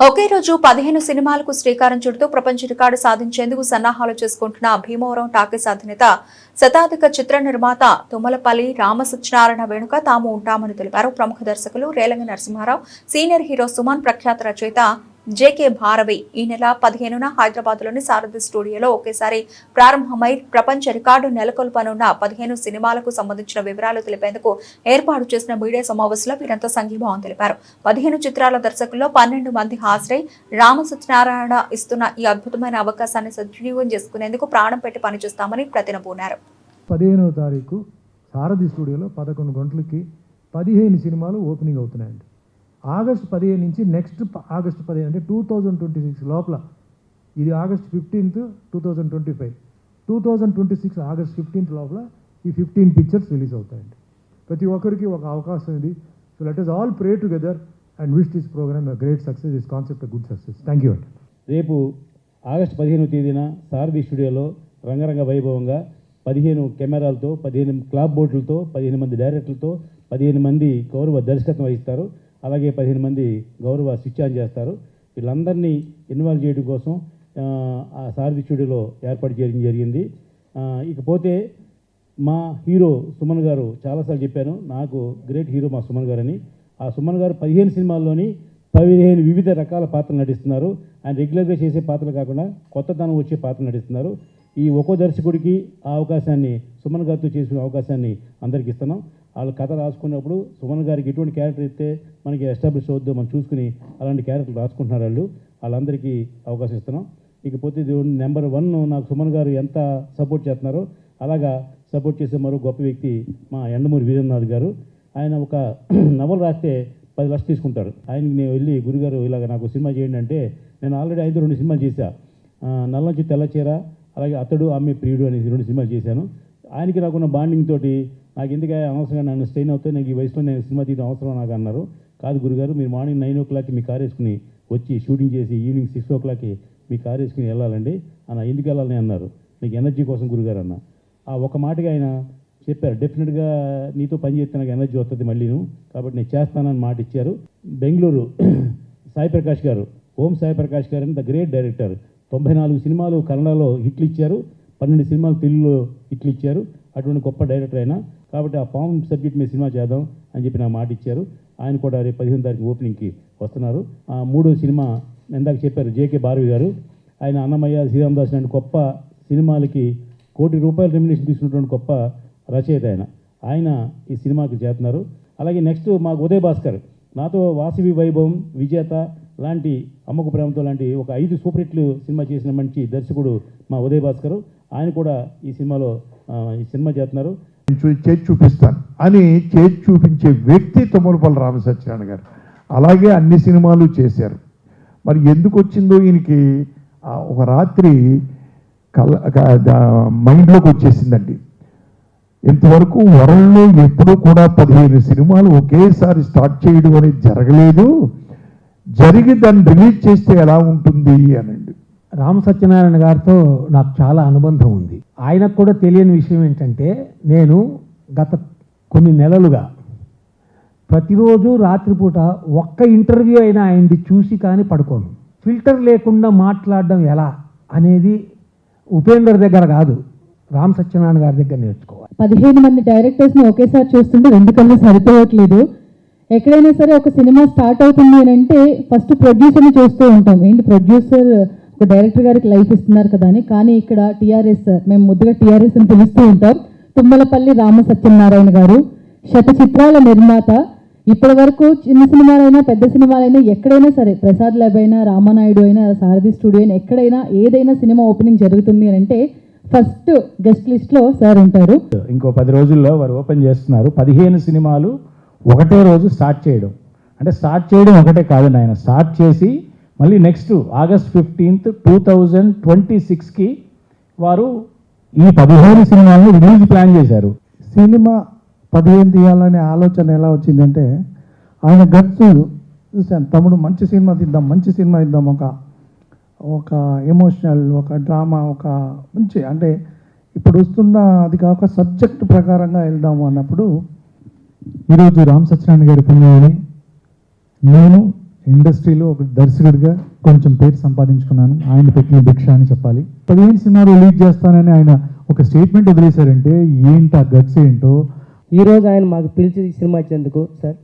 ఒకే రోజు పదిహేను సినిమాలకు శ్రీకారం చుడుతూ ప్రపంచ రికార్డు సాధించేందుకు సన్నాహాలు చేసుకుంటున్న భీమవరం టాకీస్ అధినేత శతాధిక చిత్ర నిర్మాత తుమ్మలపల్లి రామసత్యనారాయణ వేణుక తాము ఉంటామని తెలిపారు. ప్రముఖ దర్శకులు రేలంగి నరసింహారావు సీనియర్ హీరో సుమన్ ప్రఖ్యాత రచయిత జేకే భారవి ఈ నెల పదిహేనున హైదరాబాద్లోని సారథి స్టూడియోలో ఒకేసారి ప్రారంభమై ప్రపంచ రికార్డు నెలకొల్పనున్న పదిహేను సినిమాలకు సంబంధించిన వివరాలు తెలిపేందుకు ఏర్పాటు చేసిన మీడియా సమావేశంలో వీరంతా సంఘీభావం తెలిపారు. పదిహేను చిత్రాల దర్శకుల్లో పన్నెండు మంది హాజరై రామ సత్యనారాయణ ఇస్తున్న ఈ అద్భుతమైన అవకాశాన్ని సద్వినియోగం చేసుకునేందుకు ప్రాణం పెట్టి పనిచేస్తామని ప్రతినబూనారు. పదిహేనవ తారీఖు సారథి స్టూడియోలో పదకొండు గంటలకి పదిహేను సినిమాలు ఓపెనింగ్ అవుతున్నాయండి ఆగస్ట్ పదిహేను నుంచి నెక్స్ట్ ఆగస్ట్ పదిహేను అంటే టూ థౌజండ్ ట్వంటీ సిక్స్ లోపల. ఇది August fifteenth two thousand twenty five two thousand twenty six August fifteenth లోపల ఈ ఫిఫ్టీన్ పిక్చర్స్ రిలీజ్ అవుతాయండి. ప్రతి ఒక్కరికి ఒక అవకాశం ఇది. So let us all pray together and wish this programme great success this concept good success thank you అండి రేపు ఆగస్ట్ పదిహేనవ తేదీన సారథి స్టూడియోలో రంగరంగ వైభవంగా పదిహేను కెమెరాలతో పదిహేను క్లాబ్ బోర్డులతో పదిహేను మంది డైరెక్టర్లతో పదిహేను మంది గౌరవ దర్శకత్వం వహిస్తారు. అలాగే పదిహేను మంది గౌరవ స్విచ్ ఆన్ చేస్తారు. వీళ్ళందరినీ ఇన్వాల్వ్ చేయడం కోసం ఆ, సారథి స్టూడియోలో ఏర్పాటు చేయడం జరిగింది. ఇకపోతే మా హీరో సుమన్ గారు చాలాసార్లు చెప్పాను నాకు గ్రేట్ హీరో మా సుమన్ గారు అని ఆ సుమన్ గారు పదిహేను సినిమాల్లోని పదిహేను వివిధ రకాల పాత్రలు నటిస్తున్నారు. ఆయన రెగ్యులర్గా చేసే పాత్రలు కాకుండా కొత్తదనం వచ్చే పాత్రలు నటిస్తున్నారు. ఈ ఒక్కో దర్శకుడికి ఆ అవకాశాన్ని సుమన్ గారితో చేసుకునే అవకాశాన్ని అందరికి ఇస్తున్నాం. వాళ్ళు కథ రాసుకున్నప్పుడు సుమన్ గారికి ఎటువంటి క్యారెక్టర్ ఇస్తే మనకి ఎస్టాబ్లిష్ అవుద్దో మనం చూసుకుని అలాంటి క్యారెక్టర్లు రాసుకుంటున్నారు వాళ్ళు. వాళ్ళందరికీ అవకాశం ఇస్తున్నాం. ఇకపోతే నెంబర్ వన్ నాకు సుమన్ గారు ఎంత సపోర్ట్ చేస్తున్నారో అలాగా సపోర్ట్ చేసే మరో గొప్ప వ్యక్తి మా ఎండమూరి వీరేంద్రనాథ్ గారు. ఆయన ఒక నవలు రాస్తే పది లక్షలు తీసుకుంటారు ఆయనకి నేను వెళ్ళి గురుగారు ఇలాగ నాకు సినిమా చేయండి అంటే నేను ఆల్రెడీ ఐదు రెండు సినిమాలు చేశా. నల్ల నుంచి తెల్లచీర అలాగే అతడు ఆమె ప్రియుడు అనేసి రెండు సినిమాలు చేశాను. ఆయనకి నాకున్న బాండింగ్ తోటి నాకు ఎందుకు అనవసరంగా నన్ను స్ట్రెయిన్ అవుతే నాకు ఈ వయసులో నేను సినిమా తీయడం అవసరం నాకు అన్నారు. కాదు గురుగారు మీరు మార్నింగ్ నైన్ ఓ క్లాక్కి మీ కార్ వేసుకుని వచ్చి షూటింగ్ చేసి ఈవినింగ్ సిక్స్ ఓ క్లాక్కి మీ కార్ వేసుకుని వెళ్ళాలండి. అన్న ఎందుకు వెళ్ళాలని అన్నారు? నీకు ఎనర్జీ కోసం గురుగారు అన్న. ఆ ఒక మాటగా ఆయన చెప్పారు డెఫినెట్గా నీతో పని చేస్తే నాకు ఎనర్జీ వస్తుంది మళ్ళీను. కాబట్టి నేను చేస్తానని మాట ఇచ్చారు. బెంగళూరు సాయి ప్రకాష్ గారు ఓం సాయి ప్రకాష్ గారు అని ద గ్రేట్ డైరెక్టర్. తొంభై నాలుగు సినిమాలు కన్నడలో హిట్లు ఇచ్చారు. పన్నెండు సినిమాలు తెలుగులో హిట్లు ఇచ్చారు. అటువంటి గొప్ప డైరెక్టర్ అయినా కాబట్టి ఆ ఫామ్ సబ్జెక్ట్ మీద సినిమా చేద్దాం అని చెప్పి నా మాట ఇచ్చారు. ఆయన కూడా రేపు పదిహేను తారీఖు ఓపెనింగ్కి వస్తున్నారు. ఆ మూడో సినిమా ఇందాక చెప్పారు జేకే భారవి గారు. ఆయన అన్నమయ్య శ్రీరామదాస్ లాంటి గొప్ప సినిమాలకి కోటి రూపాయల రెమ్యునేషన్ తీసుకున్నటువంటి గొప్ప రచయిత ఆయన. ఆయన ఈ సినిమాకి చేస్తున్నారు. అలాగే నెక్స్ట్ మాకు ఉదయ్ భాస్కర్ నాతో వాసవి వైభవం విజేత లాంటి అమ్మకు ప్రేమతో లాంటి ఒక ఐదు సూపర్ హిట్లు సినిమా చేసిన మంచి దర్శకుడు మా ఉదయ్ భాస్కర్ ఆయన కూడా ఈ సినిమాలో ఈ సినిమా చేస్తున్నారు. చూ- చూపిస్తాను అని చేతి చూపించే వ్యక్తి తుమ్మలపల్లి రామసత్యనారాయణ గారు. అలాగే అన్ని సినిమాలు చేశారు. మరి ఎందుకు వచ్చిందో ఈయనకి ఒక రాత్రి కల మైండ్లోకి వచ్చేసిందండి. ఇంతవరకు వరల్డ్లో ఎప్పుడూ కూడా పదిహేను సినిమాలు ఒకేసారి స్టార్ట్ చేయడం అనేది జరగలేదు. జరిగి దాన్ని రిలీజ్ చేస్తే ఎలా ఉంటుంది అనండి. రామ సత్యనారాయణ గారితో నాకు చాలా అనుబంధం ఉంది. ఆయనకు కూడా తెలియని విషయం ఏంటంటే నేను గత కొన్ని నెలలుగా ప్రతిరోజు రాత్రిపూట ఒక్క ఇంటర్వ్యూ అయినా ఆయనది చూసి కానీ పడుకోను. ఫిల్టర్ లేకుండా మాట్లాడడం ఎలా అనేది ఉపేందర్ దగ్గర కాదు రామ్ సత్యనారాయణ గారి దగ్గర నేర్చుకోవాలి. పదిహేను మంది డైరెక్టర్స్ని ఒకేసారి చూస్తుంటే రెండు కళ్ళు సరిపోవట్లేదు. ఎక్కడైనా సరే ఒక సినిమా స్టార్ట్ అవుతుంది అని అంటే ఫస్ట్ ప్రొడ్యూసర్ని చూస్తూ ఉంటాం. ఏంటి ప్రొడ్యూసర్ డైరెక్టర్ గారికి లైఫ్ ఇస్తున్నారు కదా అని. కానీ ఇక్కడ టీఆర్ఎస్ మేము ముద్దుగా టీఆర్ఎస్ అని పిలుస్తూ ఉంటాం. తుమ్మలపల్లి రామ సత్యనారాయణ గారు శత చిత్రాల నిర్మాత. ఇప్పటి వరకు చిన్న సినిమాలైనా పెద్ద సినిమాలైనా ఎక్కడైనా సరే ప్రసాద్ ల్యాబ్ అయినా రామానాయుడు అయినా సారథి స్టూడియో అయినా ఎక్కడైనా ఏదైనా సినిమా ఓపెనింగ్ జరుగుతుంది అని అంటే ఫస్ట్ గెస్ట్ లిస్ట్లో సార్ ఉంటారు. ఇంకో పది రోజుల్లో వారు ఓపెన్ చేస్తున్నారు. పదిహేను సినిమాలు ఒకటే రోజు స్టార్ట్ చేయడం. అంటే స్టార్ట్ చేయడం ఒకటే కాదు నాయన స్టార్ట్ చేసి మళ్ళీ next August fifteenth two thousand twenty సిక్స్కి వారు ఈ పదిహేను సినిమాలను రిలీజ్ ప్లాన్ చేశారు. సినిమా పదిహేను తీయాలనే ఆలోచన ఎలా వచ్చిందంటే ఆయన గట్స్ చూశాను తమ్ముడు మంచి సినిమా తీద్దాం మంచి సినిమా ఇద్దాం ఒక ఒక ఎమోషనల్ ఒక డ్రామా ఒక మంచి అంటే ఇప్పుడు వస్తున్న అది కాక సబ్జెక్ట్ ప్రకారంగా వెళ్దాము అన్నప్పుడు ఈరోజు రామ్ సత్యనారాయణ గారి పుణ్యమని నేను ఇండస్ట్రీలో ఒక దర్శకుడిగా కొంచెం పేరు సంపాదించుకున్నాను. ఆయన పెట్టిన భిక్ష అని చెప్పాలి. పదిహేను సినిమాలు రిలీజ్ చేస్తానని ఆయన ఒక స్టేట్మెంట్ వదిలేశారంటే ఏంటి ఆ గట్స్ ఏంటో? ఈ రోజు ఆయన మాకు పిలిచి ఈ సినిమా ఇచ్చేందుకు సార్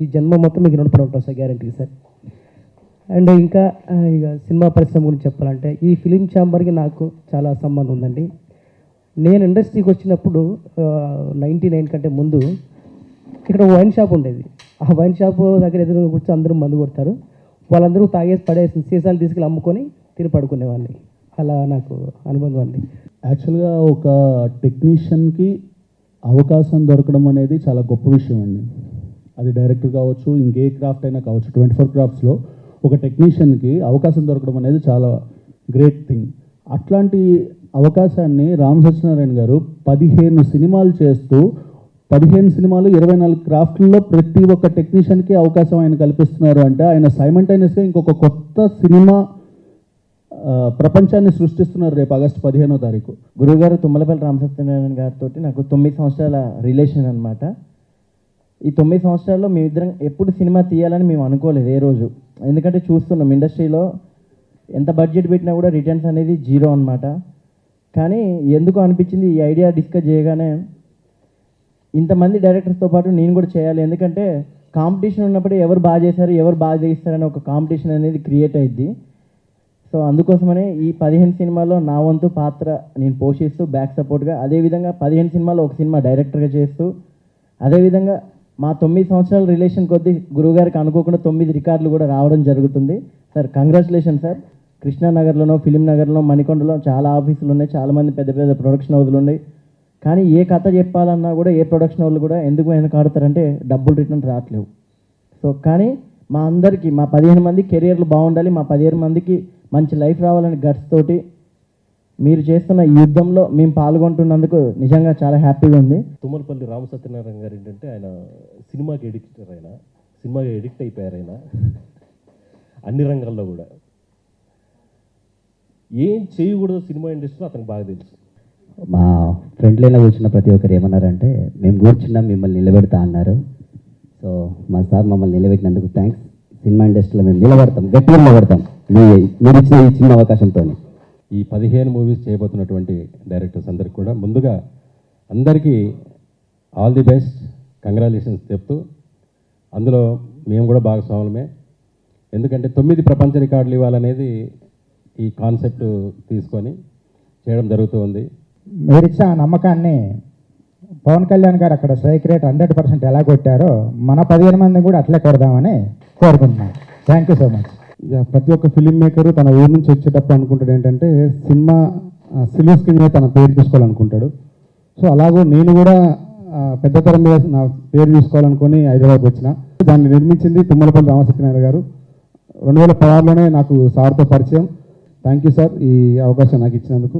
ఈ జన్మ మొత్తం మీకు రుణపడి ఉంటాం సార్ గ్యారంటీ సార్. అండ్ ఇంకా ఇక సినిమా పరిశ్రమ గురించి చెప్పాలంటే ఈ ఫిలిం ఛాంబర్కి నాకు చాలా సంబంధం ఉందండి. నేను ఇండస్ట్రీకి వచ్చినప్పుడు నైంటీ నైన్ కంటే ముందు ఇక్కడ వైన్ షాప్ ఉండేది. ఆ వైన్ షాప్ దగ్గర ఎదురు కూర్చొని అందరూ మందు కొడతారు. వాళ్ళందరూ తాగేసి పడేసి సీసాలు తీసుకెళ్ళి అమ్ముకొని తిని పడుకునేవాడిని. అలా నాకు అనుబంధం అండి. యాక్చువల్గా ఒక టెక్నీషియన్కి అవకాశం దొరకడం అనేది చాలా గొప్ప విషయం అండి. అది డైరెక్టర్ కావచ్చు ఇంకే క్రాఫ్ట్ అయినా కావచ్చు ట్వంటీ ఫోర్ క్రాఫ్ట్స్లో ఒక టెక్నీషియన్కి అవకాశం దొరకడం అనేది చాలా గ్రేట్ థింగ్. అట్లాంటి అవకాశాన్ని రామ్ సత్యనారాయణ గారు పదిహేను సినిమాలు చేస్తూ పదిహేను సినిమాలు ఇరవై నాలుగు క్రాఫ్ట్లలో ప్రతి ఒక్క టెక్నీషియన్కి అవకాశం ఆయన కల్పిస్తున్నారు. అంటే ఆయన సైమంటైనస్గా ఇంకొక కొత్త సినిమా ప్రపంచాన్ని సృష్టిస్తున్నారు రేపు ఆగస్టు పదిహేనో తారీఖు. గురువుగారు తుమ్మలపల్లి రామసత్యనారాయణ గారితో నాకు తొమ్మిది సంవత్సరాల రిలేషన్ అనమాట ఈ తొమ్మిది సంవత్సరాల్లో మేమిద్దరం ఎప్పుడు సినిమా తీయాలని మేము అనుకోలేదు ఏ రోజు. ఎందుకంటే చూస్తున్నాం ఇండస్ట్రీలో ఎంత బడ్జెట్ పెట్టినా కూడా రిటర్న్స్ అనేది జీరో అనమాట కానీ ఎందుకు అనిపించింది ఈ ఐడియా డిస్కస్ చేయగానే ఇంతమంది డైరెక్టర్స్తో పాటు నేను కూడా చేయాలి. ఎందుకంటే కాంపిటీషన్ ఉన్నప్పుడు ఎవరు బాగా చేశారు ఎవరు బాగా చేస్తారని ఒక కాంపిటీషన్ అనేది క్రియేట్ అయింది సో అందుకోసమనే ఈ పదిహేను సినిమాల్లో నా వంతు పాత్ర నేను పోషిస్తూ బ్యాక్ సపోర్ట్గా అదేవిధంగా పదిహేను సినిమాలో ఒక సినిమా డైరెక్టర్గా చేస్తూ అదేవిధంగా మా తొమ్మిది సంవత్సరాల రిలేషన్ కొద్దీ గురువుగారికి అనుకోకుండా తొమ్మిది రికార్డులు కూడా రావడం జరుగుతుంది. సార్ కంగ్రాచులేషన్ సార్ కృష్ణానగర్లోనో ఫిలిం నగర్లో మణికొండలో చాలా ఆఫీసులు ఉన్నాయి. చాలామంది పెద్ద పెద్ద ప్రొడక్షన్ హౌజులు ఉన్నాయి. కానీ ఏ కథ చెప్పాలన్నా కూడా ఏ ప్రొడక్షన్ వాళ్ళు కూడా ఎందుకు వెనకాడతారంటే డబ్బులు రిటర్న్ రావట్లేవు. సో కానీ మా అందరికీ మా పదిహేను మంది కెరియర్లు బాగుండాలి మా పదిహేను మందికి మంచి లైఫ్ రావాలని గట్స్ తోటి మీరు చేస్తున్న ఈ యుద్ధంలో మేము పాల్గొంటున్నందుకు నిజంగా చాలా హ్యాపీగా ఉంది. తుమ్మలపల్లి రామ సత్యనారాయణ గారు ఏంటంటే ఆయన సినిమాకి ఎడిక్టర్ ఆయన. సినిమాకి ఎడిక్ట్ అయిపోయారు ఆయన. అన్ని రంగాల్లో కూడా. ఏం చేయకూడదు సినిమా ఇండస్ట్రీలో అతనికి బాగా తెలుసు. మా ఫ్రంట్ లైన్లో కూర్చున్న ప్రతి ఒక్కరు ఏమన్నారంటే మేము కూర్చున్నాం మిమ్మల్ని నిలబెడతా అన్నారు. సో మా సార్ మమ్మల్ని నిలబెట్టినందుకు థ్యాంక్స్ సినిమా ఇండస్ట్రీలో మేము నిలబడతాం గట్టిగా నిలబడతాం. మీ మీరు ఇచ్చిన ఈ చిన్న అవకాశంతో ఈ పదిహేను మూవీస్ చేయబోతున్నటువంటి డైరెక్టర్స్ అందరికి కూడా ముందుగా అందరికీ ఆల్ ది బెస్ట్ కంగ్రాచులేషన్స్ చెప్తూ అందులో మేము కూడా భాగస్వాములమే. ఎందుకంటే తొమ్మిది ప్రపంచ రికార్డులు ఇవ్వాలనేది ఈ కాన్సెప్ట్ తీసుకొని చేయడం జరుగుతూ ఉంది. మీరిచ్చిన ఆ నమ్మకాన్ని పవన్ కళ్యాణ్ గారు అక్కడ స్ట్రైక్ రేట్ హండ్రెడ్ పర్సెంట్ ఎలా కొట్టారో మన పదిహేను మంది కూడా అట్లే కొడదామని కోరుకుంటున్నాను థ్యాంక్ యూ సో మచ్ ఇక ప్రతి ఒక్క ఫిలిం మేకర్ తన ఊరు నుంచి వచ్చేటప్పుడు అనుకుంటాడు ఏంటంటే సినిమా సిల్వర్ స్క్రీన్ మీద తన పేరు తీసుకోవాలనుకుంటాడు సో అలాగో నేను కూడా పెద్ద తరం మీద నా పేరు తీసుకోవాలనుకుని హైదరాబాద్ వచ్చిన. దాన్ని నిర్మించింది తుమ్మలపల్లి రామసత్యనారాయణ గారు. రెండు వేల పదహారులోనే నాకు సార్తో పరిచయం. థ్యాంక్ యూ సార్ ఈ అవకాశం నాకు ఇచ్చినందుకు.